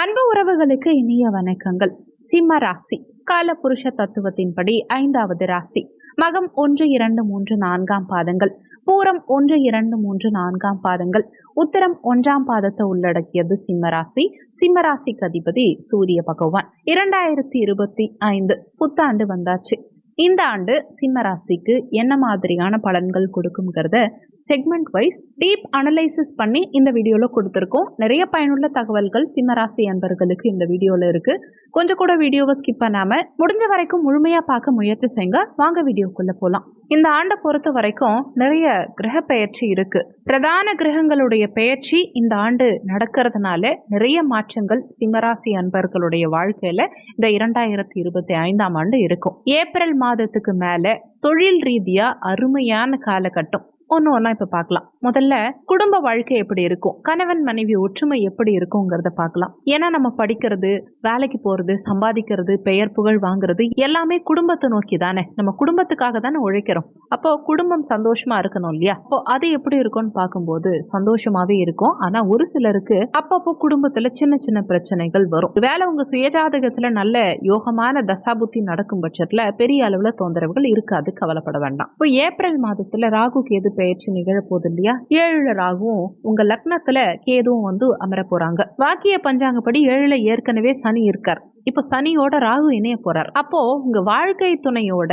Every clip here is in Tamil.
அன்பு உறவுகளுக்கு இனிய வணக்கங்கள். சிம்ம ராசி கால புருஷ தத்துவத்தின்படி ஐந்தாவது ராசி. மகம் ஒன்று இரண்டு மூன்று நான்காம் பாதங்கள். பூரம் ஒன்று இரண்டு மூன்று நான்காம் பாதங்கள். உத்தரம் ஒன்றாம் பாதத்தை உள்ளடக்கியது சிம்மராசி சிம்மராசிக்கு அதிபதி சூரிய பகவான். இரண்டாயிரத்தி இருபத்தி ஐந்து புத்தாண்டு வந்தாச்சு. இந்த ஆண்டு சிம்மராசிக்கு என்ன மாதிரியான பலன்கள் கொடுக்குங்கிறத செக்மெண்ட் வைஸ் டீப் அனலைசிஸ் பண்ணி இந்த வீடியோவில் கொடுத்துருக்கோம். நிறைய பயனுள்ள தகவல்கள் சிம்மராசி அன்பர்களுக்கு இந்த வீடியோவில் இருக்குது கொஞ்சம் கூட வீடியோவை ஸ்கிப் பண்ணாமல் முடிஞ்ச வரைக்கும் முழுமையாக பார்க்க முயற்சி செய்யுங்க வாங்க வீடியோக்குள்ளே போகலாம் இந்த ஆண்டை பொறுத்த வரைக்கும் நிறைய கிரக பெயர்ச்சி இருக்கு. பிரதான கிரகங்களுடைய பெயர்ச்சி இந்த ஆண்டு நடக்கிறதுனால நிறைய மாற்றங்கள் சிம்மராசி அன்பர்களுடைய வாழ்க்கையில இந்த இரண்டாயிரத்தி இருபத்தி ஐந்தாம் ஆண்டு இருக்கும். ஏப்ரல் மாதத்துக்கு மேல தொழில் ரீதியா அருமையான காலகட்டம். ஒன்று ஒன்றா இப்போ பார்க்கலாம் முதல்ல குடும்ப வாழ்க்கை எப்படி இருக்கும்? கணவன் மனைவி ஒற்றுமை எப்படி இருக்குங்கிறத பார்க்கலாம் ஏன்னா நம்ம படிக்கிறது வேலைக்கு போகிறது சம்பாதிக்கிறது பெயர் புகழ் வாங்குறது எல்லாமே குடும்பத்தை நோக்கி தானே. நம்ம குடும்பத்துக்காக தானே உழைக்கிறோம். அப்போ குடும்பம் சந்தோஷமா இருக்கணும் இல்லையா? அப்போ அது எப்படி இருக்கும்னு பார்க்கும்போது சந்தோஷமாவே இருக்கும். ஆனா ஒரு சிலருக்கு அப்பப்போ குடும்பத்துல சின்ன சின்ன பிரச்சனைகள் வரும். வேலை உங்க சுயஜாதகத்துல நல்ல யோகமான தசாபுத்தி நடக்கும் பட்சத்துல பெரிய அளவுல தொந்தரவுகள் இருக்காது. கவலைப்பட வேண்டாம். இப்போ ஏப்ரல் மாதத்துல ராகு கேது பெயர்ச்சி நிகழப்போகுது இல்லையா? ஏழுலராகவும் உங்க லக்னத்துல கேதுவும் வந்து அமர போறாங்க. வாக்கிய பஞ்சாங்கப்படி ஏழுல ஏற்கனவே சனி இருக்கார். இப்போ சனியோட ராகு இணைய போறார். அப்போ உங்க வாழ்க்கை துணையோட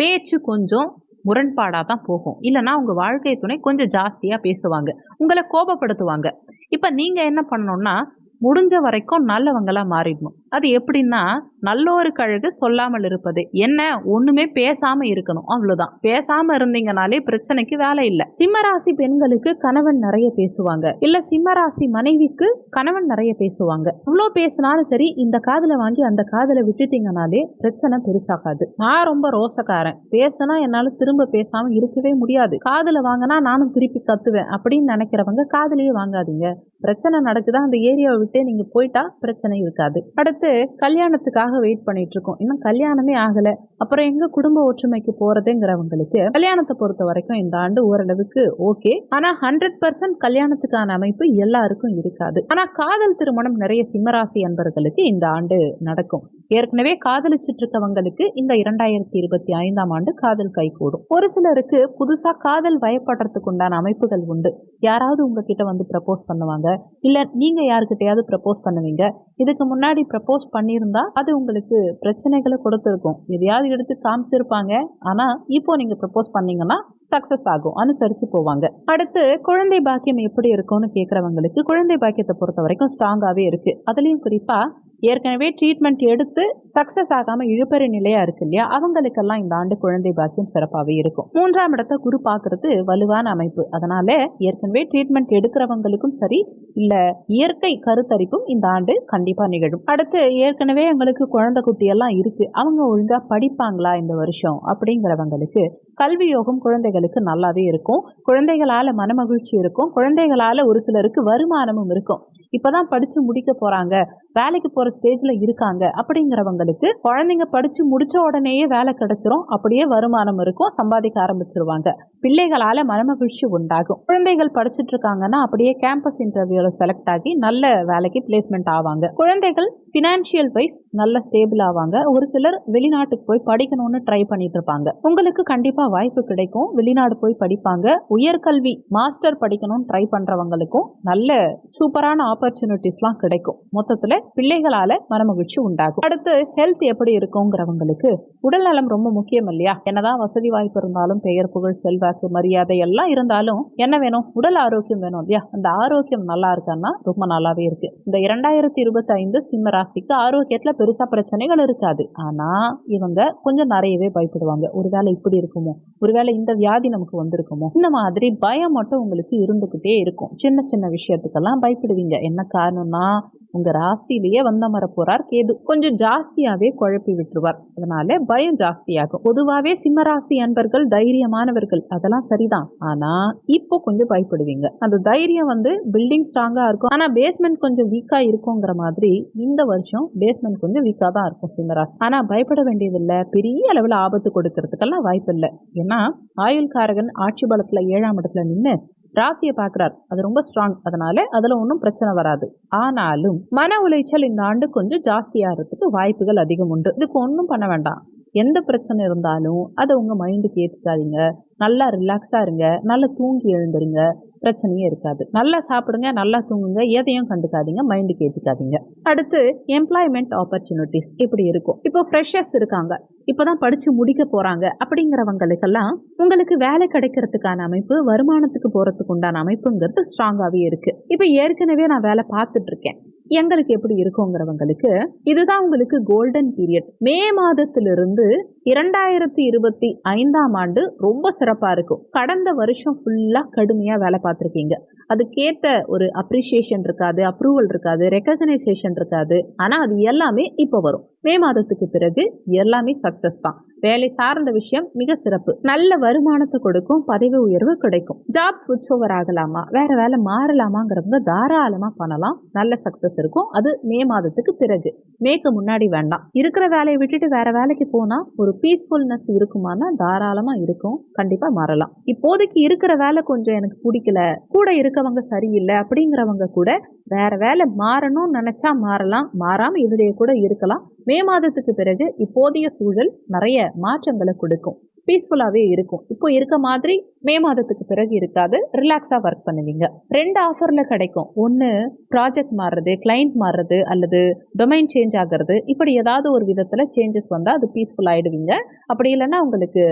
பேச்சு கொஞ்சம் முரண்பாடாக தான் போகும். இல்லைன்னா உங்கள் வாழ்க்கை துணை கொஞ்சம் ஜாஸ்தியாக பேசுவாங்க. உங்களை கோபப்படுத்துவாங்க. இப்போ நீங்கள் என்ன பண்ணணும்னா முடிஞ்ச வரைக்கும் நல்லவங்களாக மாறிடணும். அது எப்படின்னா நல்லோருக்கு அழகு சொல்லாமல் இருப்பது. என்ன? ஒண்ணுமே பேசாம இருக்கணும். அவ்வளவுதான். பேசாம இருந்தீங்கனாலே பிரச்சனைக்கு வேலை இல்லை. சிம்மராசி பெண்களுக்கு கணவன் நிறைய பேசுவாங்க. இல்ல சிம்மராசி மனைவிக்கு கணவன் நிறைய பேசுவாங்க. இவ்வளோ பேசினாலும் சரி இந்த காதல வாங்கி அந்த காதல விட்டுட்டீங்கனாலே பிரச்சனை பெருசாகாது. நான் ரொம்ப ரோசக்காரன். பேசினா என்னால திரும்ப பேசாம இருக்கவே முடியாது. காதல வாங்கினா நானும் திருப்பி கத்துவேன். அப்படின்னு நினைக்கிறவங்க காதலையே வாங்காதீங்க. பிரச்சனை நடக்குதா? அந்த ஏரியாவை விட்டே நீங்க போயிட்டா பிரச்சனை இருக்காது. அடுத்து கல்யாணத்துக்காக வெயிட் பண்ணிட்டு இருக்கோம் இன்னும் கல்யாணமே ஆகல. அப்புறம் எங்க குடும்ப ஒற்றுமைக்கு போறதுங்கிறவங்களுக்கு கல்யாணத்தை பொறுத்த வரைக்கும் இந்த ஆண்டு ஓரளவுக்கு ஓகே ஆனா ஹண்ட்ரட் பர்சன்ட் கல்யாணத்துக்கான அமைப்பு எல்லாருக்கும் இருக்காது. ஆனா காதல் திருமணம் நிறைய சிம்மராசி அன்பர்களுக்கு இந்த ஆண்டு நடக்கும். ஏற்கனவே காதலிச்சிட்டு இருக்கவங்களுக்கு இந்த இரண்டாயிரத்தி இருபத்தி ஐந்தாம் ஆண்டு காதல் கைகூடும். ஒரு சிலருக்கு புதுசா காதல் வயப்படுறதுக்கு உண்டான அமைப்புகள் உண்டு. யாராவது உங்ககிட்ட வந்து ப்ரப்போஸ் பண்ணுவாங்க. இல்ல நீங்க யாருக்கிட்டையாவது ப்ரப்போஸ் பண்ணுவீங்க. இதுக்கு முன்னாடி ப்ரப்போஸ் பண்ணியிருந்தா அது உங்களுக்கு பிரச்சனைகளை கொடுத்துருக்கும். எதையாவது எடுத்து காமிச்சிருப்பாங்க. ஆனா இப்போ நீங்க ப்ரப்போஸ் பண்ணீங்கன்னா சக்சஸ் ஆகும். அனுசரிச்சு போவாங்க. அடுத்து குழந்தை பாக்கியம் எப்படி இருக்கும்னு கேட்குறவங்களுக்கு குழந்தை பாக்கியத்தை பொறுத்த வரைக்கும் ஸ்ட்ராங்காகவே இருக்கு. அதுலேயும் குறிப்பா ஏற்கனவே ட்ரீட்மெண்ட் எடுத்து சக்சஸ் ஆகாம இழுப்பறி நிலையா இருக்கு இல்லையா? அவங்களுக்கெல்லாம் இந்த ஆண்டு குழந்தை பாக்கியம் சிறப்பாகவே இருக்கும். மூன்றாம் இடத்தை குரு பார்க்கறது வலுவான அமைப்பு. அதனால ஏற்கனவே ட்ரீட்மெண்ட் எடுக்கிறவங்களுக்கும் சரி இல்ல இயற்கை கருத்தரிப்பும் இந்த ஆண்டு கண்டிப்பா நிகழும். அடுத்து ஏற்கனவே எங்களுக்கு குழந்தை குட்டி எல்லாம் இருக்கு. அவங்க ஒழுங்கா படிப்பாங்களா இந்த வருஷம் அப்படிங்கிறவங்களுக்கு கல்வி யோகம் குழந்தைகளுக்கு நல்லாவே இருக்கும். குழந்தைகளால மனமகிழ்ச்சி இருக்கும். குழந்தைகளால ஒரு சிலருக்கு வருமானமும் இருக்கும். இப்பதான் படிச்சு முடிக்க போறாங்க. வேலைக்கு போற ஸ்டேஜ்ல இருக்காங்க. அப்படிங்கிறவங்களுக்கு குழந்தைங்க படிச்சு முடிச்ச உடனேயே வேலை கிடைச்சிரும். அப்படியே வருமானம் இருக்கும். சம்பாதிக்க ஆரம்பிச்சிருவாங்க. பிள்ளைகளால மனமகிழ்ச்சி உண்டாகும். குழந்தைகள் படிச்சுட்டு இருக்காங்கன்னா அப்படியே கேம்பஸ் இன்டர்வியூல செலக்ட் ஆகி நல்ல வேலைக்கு பிளேஸ்மெண்ட் ஆவாங்க. குழந்தைகள் பினான்சியல் வைஸ் நல்ல ஸ்டேபிள் ஆவாங்க. ஒரு சிலர் வெளிநாட்டுக்கு போய் படிக்கணும்னு ட்ரை பண்ணிட்டு இருப்பாங்க. உங்களுக்கு கண்டிப்பா வாய்ப்பு கிடைக்கும். வெளிநாடு போய் படிப்பாங்க. உயர்கல்வி மாஸ்டர் படிக்கணும்னு ட்ரை பண்றவங்களுக்கும் நல்ல சூப்பரான ஆப்பர்ச்சுனிட்டிஸ்லாம் கிடைக்கும். மொத்தத்துல பிள்ளைகளால மனமகிழ்ச்சி உண்டாகும். அடுத்து ஹெல்த் எப்படி இருக்குங்கிறவங்களுக்கு உடல் நலம் ரொம்ப முக்கியம் இல்லையா? என்னதான் வசதி வாய்ப்பு இருந்தாலும் பெயர் புகழ் செல்வாக்கு மரியாதை எல்லாம் இருந்தாலும் என்ன வேணும்? உடல் ஆரோக்கியம் வேணும் இல்லையா? அந்த ஆரோக்கியம் நல்லா இருக்கான்னா ரொம்ப நல்லாவே இருக்கு. இந்த இரண்டாயிரத்தி இருபத்தி ஐந்து சிம்ம ராசிக்கு ஆரோக்கியத்துல பெருசா பிரச்சனைகள் இருக்காது. ஆனா இவங்க கொஞ்சம் நிறையவே பயப்படுவாங்க. ஒருவேளை இப்படி இருக்குமோ? ஒருவேளை இந்த வியாதி நமக்கு வந்திருக்குமோ? இந்த மாதிரி பயம் மட்டும் உங்களுக்கு இருந்துகிட்டே இருக்கும். சின்ன சின்ன விஷயத்துக்கெல்லாம் பயப்படுவீங்க. என்ன காரணம்னா உங்க ராசியிலேயே வந்த மர போறார் கேது. கொஞ்சம் ஜாஸ்தியாவே குழப்பி விட்டுருவார். அதனால பயம் ஜாஸ்தியாகும். பொதுவாவே சிம்மராசி அன்பர்கள் தைரியமானவர்கள் அதெல்லாம் சரிதான். ஆனா இப்போ கொஞ்சம் பயப்படுவீங்க. அந்த தைரியம் வந்து பில்டிங் ஸ்ட்ராங்கா இருக்கும். ஆனா பேஸ்மெண்ட் கொஞ்சம் வீக்கா இருக்குங்கிற மாதிரி இந்த வருஷம் பேஸ்மெண்ட் கொஞ்சம் வீக்கா தான் இருக்கும் சிம்மராசி. ஆனா பயப்பட வேண்டியதில்லை. பெரிய அளவுல ஆபத்து கொடுக்கறதுக்கெல்லாம் வாய்ப்பு இல்லை ஏன்னா ஆயுள்காரகன் ஆட்சி பலத்துல ஏழாம் இடத்துல நின்று ராசியை பார்க்குறார். அது ரொம்ப ஸ்ட்ராங் அதனால அதில் ஒன்றும் பிரச்சனை வராது. ஆனாலும் மன உளைச்சல் இந்த ஆண்டு கொஞ்சம் ஜாஸ்தியாகிறதுக்கு வாய்ப்புகள் அதிகம் உண்டு. இதுக்கு ஒன்றும் பண்ண வேண்டாம். எந்த பிரச்சனை இருந்தாலும் அதை உங்கள் மைண்டுக்கு ஏற்றுக்காதீங்க நல்லா ரிலாக்ஸாக இருங்க. நல்லா தூங்கி எழுந்துருங்க. பிரச்சனையே இருக்காது. நல்லா சாப்பிடுங்க நல்லா தூங்குங்க. எதையும் கண்டுக்காதீங்க. மைண்டுக்கு ஏற்றிக்காதீங்க அடுத்து எம்ப்ளாய்மெண்ட் ஆப்பர்ச்சுனிட்டிஸ் இப்படி இருக்கும். இப்போ ஃப்ரெஷர்ஸ் இருக்காங்க. இப்போ தான் படித்து முடிக்க போகிறாங்க அப்படிங்கிறவங்களுக்கெல்லாம் உங்களுக்கு வேலை கிடைக்கிறதுக்கான அமைப்பு வருமானத்துக்கு போகிறதுக்கு உண்டான அமைப்புங்கிறது ஸ்ட்ராங்காகவே இருக்குது இப்போ ஏற்கனவே நான் வேலை பார்த்துட்ருக்கேன் எங்களுக்கு எப்படி இருக்குங்கிறவங்களுக்கு இதுதான் உங்களுக்கு கோல்டன் பீரியட் மே மாதத்திலிருந்து இரண்டாயிரத்தி இருபத்தி ஐந்தாம் ஆண்டு ரொம்ப சிறப்பாக இருக்கும். கடந்த வருஷம் ஃபுல்லாக கடுமையாக வேலை பார்த்துருக்கீங்க. அதுக்கேற்ற ஒரு அப்ரிசியேஷன் இருக்காது அப்ரூவல் இருக்காது ரெக்கக்னைசேஷன் இருக்காது. ஆனால் அது எல்லாமே இப்போ வரும். மே மாதத்துக்கு பிறகு எல்லாமே சக்ஸஸ் தான். வேலை சார்ந்த விஷயம் மிக சிறப்பு. நல்ல வருமானத்தை கொடுக்கும் பதவி உயர்வு கிடைக்கும். ஜாப் ஸ்விட்ச் ஓவர் ஆகலாமா? வேற வேலை மாறலாமாங்கிறவங்க தாராளமாக பண்ணலாம். நல்ல சக்ஸஸ் இருக்கும். அது மே மாதத்துக்கு பிறகு. மேக்கு முன்னாடி வேண்டாம். இருக்கிற வேலையை விட்டுட்டு வேற வேலைக்கு போனால் ஒரு பீஸ்ஃபுல்னஸ் இருக்குமானா தாராளமாக இருக்கும். கண்டிப்பாக மாறலாம். இப்போதைக்கு இருக்கிற வேலை கொஞ்சம் எனக்கு பிடிக்கல. கூட இருக்கவங்க சரியில்லை அப்படிங்கிறவங்க கூட வேற வேலை மாறணும்னு நினைச்சா மாறலாம். மாறாம இதுலேயே கூட இருக்கலாம். மே மாதத்துக்கு பிறகு இப்போதைய சூழல் நிறைய மாற்றங்களை கொடுக்கும். பீஸ்ஃபுல்லாகவே இருக்கும். இப்போ இருக்க மாதிரி மே மாதத்துக்கு பிறகு இருக்காது. ரிலாக்ஸாக ஒர்க் பண்ணுவீங்க. ரெண்டு ஆஃபரில் கிடைக்கும். ஒன்று ப்ராஜெக்ட் மாறுறது கிளைண்ட் மாறுறது அல்லது டொமைன் சேஞ்ச் ஆகிறது. இப்படி ஏதாவது ஒரு விதத்தில் சேஞ்சஸ் வந்தால் அது பீஸ்ஃபுல் ஆகிடுவீங்க அப்படி இல்லைன்னா உங்களுக்கு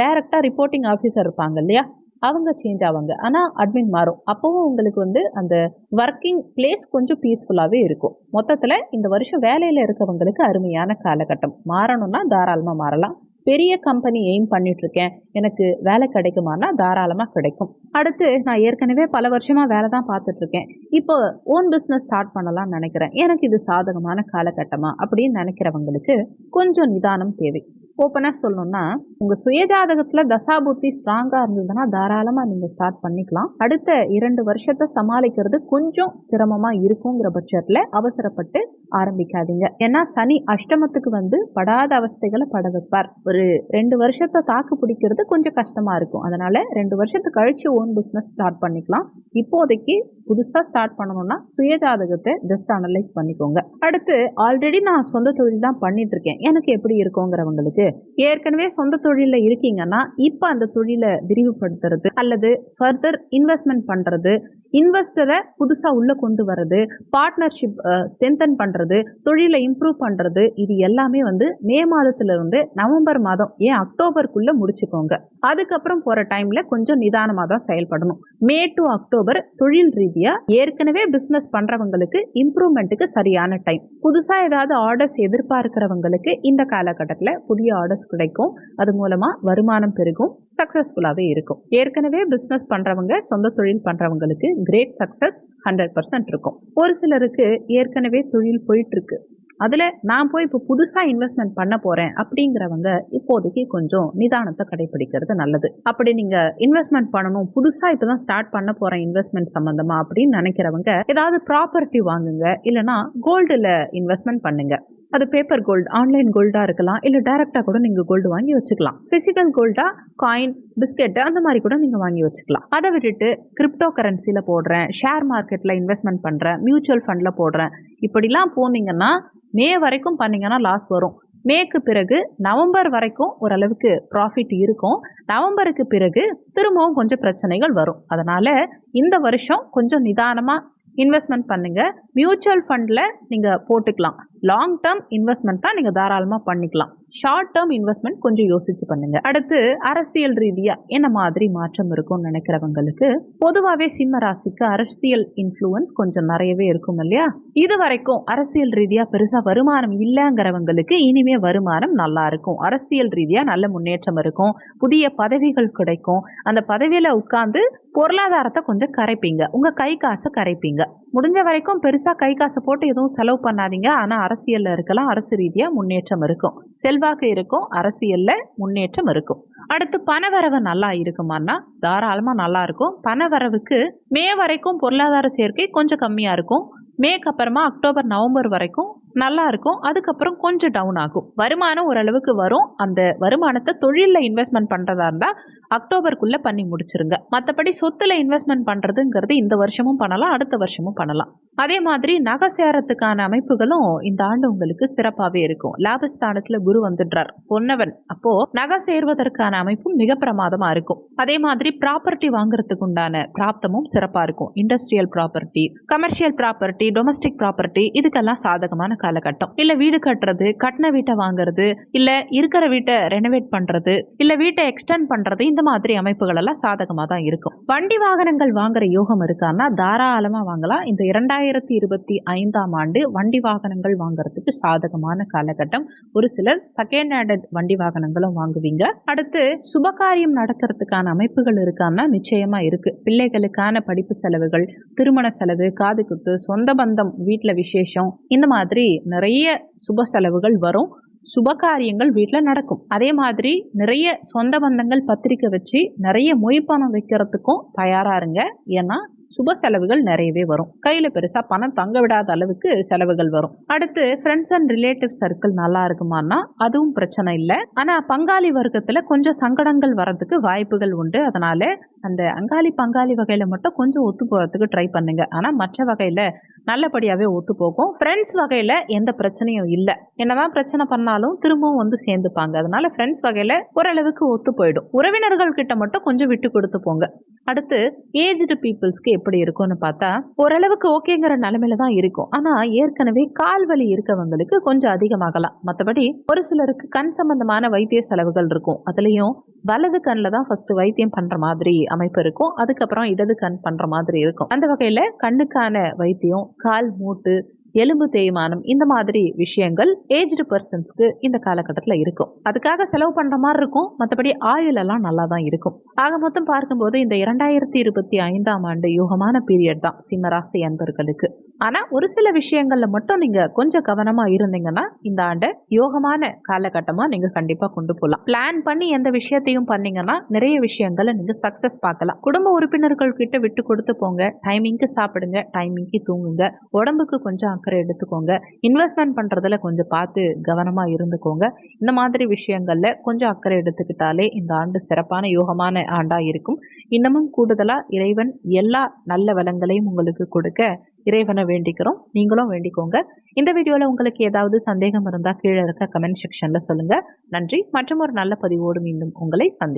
டைரெக்டாக ரிப்போர்ட்டிங் ஆஃபீஸர் இருப்பாங்க இல்லையா? அவங்க சேஞ்ச் ஆவாங்க. ஆனால் அட்மின் மாறும். அப்போவும் உங்களுக்கு வந்து அந்த ஒர்க்கிங் பிளேஸ் கொஞ்சம் பீஸ்ஃபுல்லாகவே இருக்கும். மொத்தத்தில் இந்த வருஷம் வேலையில் இருக்கவங்களுக்கு அருமையான காலகட்டம். மாறணும்னா தாராளமாக மாறலாம். பெரிய கம்பெனி எய்ம் பண்ணிட்டு இருக்கேன் எனக்கு வேலை கிடைக்குமானா தாராளமாக கிடைக்கும். அடுத்து நான் ஏற்கனவே பல வருஷமாக வேலை தான் பார்த்துட்டு இருக்கேன் இப்போ ஓன் பிஸ்னஸ் ஸ்டார்ட் பண்ணலாம்னு நினைக்கிறேன். எனக்கு இது சாதகமான காலகட்டமா அப்படின்னு நினைக்கிறவங்களுக்கு கொஞ்சம் நிதானம் தேவை. ஓப்பனாக சொல்லணும்னா உங்கள் சுயஜாதகத்தில் தசாபுத்தி ஸ்ட்ராங்காக இருந்ததுன்னா தாராளமாக நீங்கள் ஸ்டார்ட் பண்ணிக்கலாம். அடுத்த இரண்டு வருஷத்தை சமாளிக்கிறது கொஞ்சம் சிரமமாக இருக்குங்கிற பட்சத்தில் அவசரப்பட்டு ஆரம்பிக்காதீங்க. ஏன்னா சனி அஷ்டமத்துக்கு வந்து படாத அவஸ்தைகளை பட வைப்பார். ஒரு ரெண்டு வருஷத்தை தாக்கு பிடிக்கிறது கொஞ்சம் கஷ்டமாக இருக்கும். அதனால் ரெண்டு வருஷத்தை கழித்து ஓன் பிஸ்னஸ் ஸ்டார்ட் பண்ணிக்கலாம். இப்போதைக்கு புதுசாக ஸ்டார்ட் பண்ணணும்னா சுயஜாதகத்தை ஜஸ்ட் அனலைஸ் பண்ணிக்கோங்க. அடுத்து ஆல்ரெடி நான் சொந்த தொழில் தான் பண்ணிட்டு இருக்கேன். எனக்கு எப்படி இருக்குங்கிறவங்களுக்கு. ஏற்கனவே சொந்த தொழிலில் இருக்கீங்கன்னா இப்போ அந்த தொழிலை விரிவுபடுத்துறது அல்லது ஃபர்தர் இன்வெஸ்ட்மெண்ட் பண்ணுறது இன்வெஸ்டரை புதுசாக உள்ளே கொண்டு வர்றது பார்ட்னர்ஷிப் ஸ்ட்ரென்தன் பண்ணுறது தொழிலை இம்ப்ரூவ் பண்ணுறது இது எல்லாமே வந்து மே மாதத்துலேருந்து நவம்பர் மாதம் ஏன் அக்டோபருக்குள்ளே முடிச்சுக்கோங்க. அதுக்கப்புறம் போகிற டைமில் கொஞ்சம் நிதானமாக தான் செயல்படணும். மே டு அக்டோபர் தொழில் ரீதியாக ஏற்கனவே பிஸ்னஸ் பண்ணுறவங்களுக்கு இம்ப்ரூவ்மெண்ட்டுக்கு சரியான டைம் புதுசாக ஏதாவது ஆர்டர்ஸ் எதிர்பார்க்கிறவங்களுக்கு இந்த காலகட்டத்தில் புதிய ஆர்டர்ஸ் கிடைக்கும். அது மூலமாக வருமானம் பெருகும் சக்ஸஸ்ஃபுல்லாகவே இருக்கும். ஏற்கனவே பிஸ்னஸ் பண்ணுறவங்க சொந்த தொழில் பண்ணுறவங்களுக்கு கிரேட் சக்ஸஸ் ஹண்ட்ரட் பர்சன்ட் இருக்கும். ஒரு சிலருக்கு ஏற்கனவே தொழில் போயிட்டு இருக்கு அதில் நான் போய் இப்போ புதுசாக இன்வெஸ்ட்மெண்ட் பண்ண போகிறேன் அப்படிங்கிறவங்க இப்போதைக்கு கொஞ்சம் நிதானத்தை கடைபிடிக்கிறது நல்லது. அப்படி நீங்கள் இன்வெஸ்ட்மெண்ட் பண்ணணும் புதுசாக இப்போ தான் ஸ்டார்ட் பண்ண போகிறேன் இன்வெஸ்ட்மெண்ட் சம்மந்தமாக அப்படின்னு நினைக்கிறவங்க ஏதாவது ப்ராப்பர்ட்டி வாங்குங்க இல்லைனா கோல்டில் இன்வெஸ்ட்மெண்ட் பண்ணுங்கள் அது பேப்பர் கோல்டு ஆன்லைன் கோல்டாக இருக்கலாம் இல்லை டேரெக்டாக கூட நீங்கள் கோல்டு வாங்கி வச்சுக்கலாம். ஃபிசிக்கல் கோல்டாக காயின் பிஸ்கெட்டு அந்த மாதிரி கூட நீங்கள் வாங்கி வச்சுக்கலாம். அதை விட்டுட்டு கிரிப்டோ கரன்சியில் போடுறேன் ஷேர் மார்க்கெட்டில் இன்வெஸ்ட்மெண்ட் பண்ணுறேன் மியூச்சுவல் ஃபண்டில் போடுறேன். இப்படிலாம் போனீங்கன்னா மே வரைக்கும் பண்ணிங்கன்னா லாஸ் வரும். மேக்கு பிறகு நவம்பர் வரைக்கும் ஓரளவுக்கு ப்ராஃபிட் இருக்கும். நவம்பருக்கு பிறகு திரும்பவும் கொஞ்சம் பிரச்சனைகள் வரும். அதனால் இந்த வருஷம் கொஞ்சம் நிதானமாக இன்வெஸ்ட்மெண்ட் பண்ணுங்கள் மியூச்சுவல் ஃபண்டில் நீங்கள் போட்டுக்கலாம். லாங் டேர்ம் இன்வெஸ்ட்மெண்ட்டாக நீங்கள் தாராளமாக பண்ணிக்கலாம். ஷார்ட் டேர்ம் இன்வெஸ்ட்மெண்ட் கொஞ்சம் யோசிச்சு பண்ணுங்க. அடுத்து அரசியல் ரீதியாக என்ன மாதிரி மாற்றம் இருக்கும்னு நினைக்கிறவங்களுக்கு பொதுவாகவே சிம்ம ராசிக்கு அரசியல் இன்ஃப்ளூயன்ஸ் கொஞ்சம் நிறையவே இருக்கும் இல்லையா? இது வரைக்கும் அரசியல் ரீதியாக பெருசாக வருமானம் இல்லைங்கிறவங்களுக்கு இனிமே வருமானம் நல்லா இருக்கும். அரசியல் ரீதியாக நல்ல முன்னேற்றம் இருக்கும். புதிய பதவிகள் கிடைக்கும். அந்த பதவியில் உட்காந்து பொருளாதாரத்தை கொஞ்சம் கரைப்பீங்க. உங்கள் கை காசை கரைப்பீங்க. முடிஞ்ச வரைக்கும் பெருசாக கை காசை போட்டு எதுவும் செலவு பண்ணாதீங்க. ஆனால் அரசியலில் இருக்கலாம். அரசு ரீதியாக முன்னேற்றம் இருக்கும். செல்வாக்கு இருக்கும். அரசியலில் முன்னேற்றம் இருக்கும். அடுத்து பணவரவு நல்லா இருக்குமான்னா தாராளமாக நல்லா இருக்கும். பணவரவுக்கு மே வரைக்கும் பொருளாதார சேர்க்கை கொஞ்சம் கம்மியாக இருக்கும். மேக்கு அப்புறமா அக்டோபர் நவம்பர் வரைக்கும் நல்லா இருக்கும். அதுக்கப்புறம் கொஞ்சம் டவுன் ஆகும். வருமானம் ஓரளவுக்கு வரும். அந்த வருமானத்தை தொழிலில் இன்வெஸ்ட்மெண்ட் பண்ணுறதா இருந்தால் அக்டோபருக்குள்ள பண்ணி முடிச்சிருங்க. மற்றபடி சொத்துல இன்வெஸ்ட்மெண்ட் பண்றதுங்கிறது இந்த வருஷமும் பண்ணலாம் அடுத்த வருஷமும் பண்ணலாம். அதே மாதிரி நகை சேரத்துக்கான அமைப்புகளும் இந்த ஆண்டு உங்களுக்கு சிறப்பாகவே இருக்கும். லாபஸ்தானத்துல குரு வந்துடுறார் பொன்னவன். அப்போ நகை சேர்வதற்கான அமைப்பும் மிக பிரமாதமா இருக்கும். அதே மாதிரி ப்ராப்பர்ட்டி வாங்குறதுக்கு உண்டான பிராப்தமும் சிறப்பா இருக்கும். Industrial property commercial property domestic property இதுக்கெல்லாம் சாதகமான காலகட்டம். இல்ல வீடு கட்டுறது கட்டின வீட்டை வாங்குறது இல்ல இருக்கிற வீட்டை ரெனோவேட் பண்றது இல்ல வீட்டை எக்ஸ்டெண்ட் பண்றது இந்த மாதிரி அமைப்புகள் எல்லாம் சாதகமா தான் இருக்கும். வண்டி வாகனங்கள் வாங்குற யோகம் இருக்கான்னா தாராளமா வாங்கலாம். இந்த இரண்டாயிரத்தி இருபத்தி ஐந்தாம் ஆண்டு வண்டி வாகனங்கள் வாங்குறதுக்கு சாதகமான காலகட்டம். ஒரு சிலர் செகண்ட் ஹேண்டட் வண்டி வாகனங்களும் வாங்குவீங்க. அடுத்து சுபகாரியம் நடக்கிறதுக்கான அமைப்புகள் இருக்கான்னா நிச்சயமா இருக்கு. பிள்ளைகளுக்கான படிப்பு செலவுகள் திருமண செலவு காது குத்து சொந்த பந்தம் வீட்டில் விசேஷம் இந்த மாதிரி நிறைய சுப செலவுகள் வரும். சுபகாரியங்கள் வீட்டில் நடக்கும். அதே மாதிரி நிறைய சொந்த பந்தங்கள் பத்திரிக்கை வச்சு நிறைய மொய்ப்பணம் வைக்கிறதுக்கும் தயாரா இருங்க. ஏன்னா சுப செலவுகள் நிறையவே வரும். கையில பெருசா பணம் தங்க விடாத அளவுக்கு செலவுகள் வரும். அடுத்து ஃப்ரெண்ட்ஸ் அண்ட் ரிலேட்டிவ் சர்க்கிள் நல்லா இருக்குமானா அதுவும் பிரச்சனை இல்லை. ஆனா பங்காளி வர்க்கத்துல கொஞ்சம் சங்கடங்கள் வர்றதுக்கு வாய்ப்புகள் உண்டு. அதனால அந்த அங்காளி பங்காளி வகையில மட்டும் கொஞ்சம் ஒத்து போகிறதுக்கு ட்ரை பண்ணுங்க. ஆனா மற்ற வகையில நல்லபடியாவே ஒத்து போகும். ஃப்ரெண்ட்ஸ் வகையில எந்த பிரச்சனையும் இல்லை. என்னதான் பிரச்சனை பண்ணாலும் திரும்பவும் வந்து சேர்ந்துப்பாங்க. அதனால ஃப்ரெண்ட்ஸ் வகையில ஓரளவுக்கு ஒத்து போயிடும். உறவினர்கள் கிட்ட மட்டும் கொஞ்சம் விட்டு கொடுத்து போங்க. அடுத்து ஏஜ்டு பீப்புள்ஸ்க்கு எப்படி இருக்கும்னு பார்த்தா ஓரளவுக்கு ஓகேங்கிற நிலைமையில தான் இருக்கும். ஆனா ஏற்கனவே கால் வலி இருக்கவங்களுக்கு கொஞ்சம் அதிகமாகலாம். மற்றபடி ஒரு சிலருக்கு கண் சம்பந்தமான வைத்திய செலவுகள் இருக்கும். அதுலயும் வலது கண்ணில் தான் ஃபர்ஸ்ட் வைத்தியம் பண்ற மாதிரி அமைப்பு இருக்கும். அதுக்கப்புறம் இடது கண் பண்ற மாதிரி இருக்கும். அந்த வகையில கண்ணுக்கான வைத்தியம் கால் மூட்டு எலும்பு தேய்மானம் இந்த மாதிரி விஷயங்கள் ஏஜ்டு பர்சன்ஸ்க்கு இந்த காலகட்டத்தில் இருக்கும். அதுக்காக செலவு பண்ணுற மாதிரி இருக்கும். மற்றபடி ஆயுள் எல்லாம் நல்லா தான் இருக்கும். ஆக மொத்தம் பார்க்கும்போது இந்த இரண்டாயிரத்தி இருபத்தி ஐந்தாம் ஆண்டு யூகமான பீரியட் தான் சிம்மராசி அன்பர்களுக்கு. ஆனால் ஒரு சில விஷயங்களில் மட்டும் நீங்கள் கொஞ்சம் கவனமாக இருந்தீங்கன்னா இந்த ஆண்டை யோகமான காலகட்டமாக நீங்கள் கண்டிப்பாக கொண்டு போகலாம் பிளான் பண்ணி எந்த விஷயத்தையும் பண்ணீங்கன்னா நிறைய விஷயங்களை நீங்கள் சக்ஸஸ் பார்க்கலாம். குடும்ப உறுப்பினர்கள் கிட்ட விட்டு கொடுத்து போங்க. டைமிங்க்கு சாப்பிடுங்க டைமிங்க்கு தூங்குங்க. உடம்புக்கு கொஞ்சம் அக்கறை எடுத்துக்கோங்க. இன்வெஸ்ட்மெண்ட் பண்ணுறதுல கொஞ்சம் பார்த்து கவனமாக இருந்துக்கோங்க. இந்த மாதிரி விஷயங்களில் கொஞ்சம் அக்கறை எடுத்துக்கிட்டாலே இந்த ஆண்டு சிறப்பான யோகமான ஆண்டாக இருக்கும். இன்னமும் கூடுதலாக இறைவன் எல்லா நல்ல வளங்களையும் உங்களுக்கு கொடுக்க இறைவனை வேண்டிக்கிறோம். நீங்களும் வேண்டிக்கோங்க. இந்த வீடியோவில் உங்களுக்கு ஏதாவது சந்தேகம் இருந்தால் கீழே இருக்க கமெண்ட் செக்ஷனில் சொல்லுங்கள் நன்றி. மற்றும் ஒரு நல்ல பதிவோடு மீண்டும் உங்களை சந்திக்கும்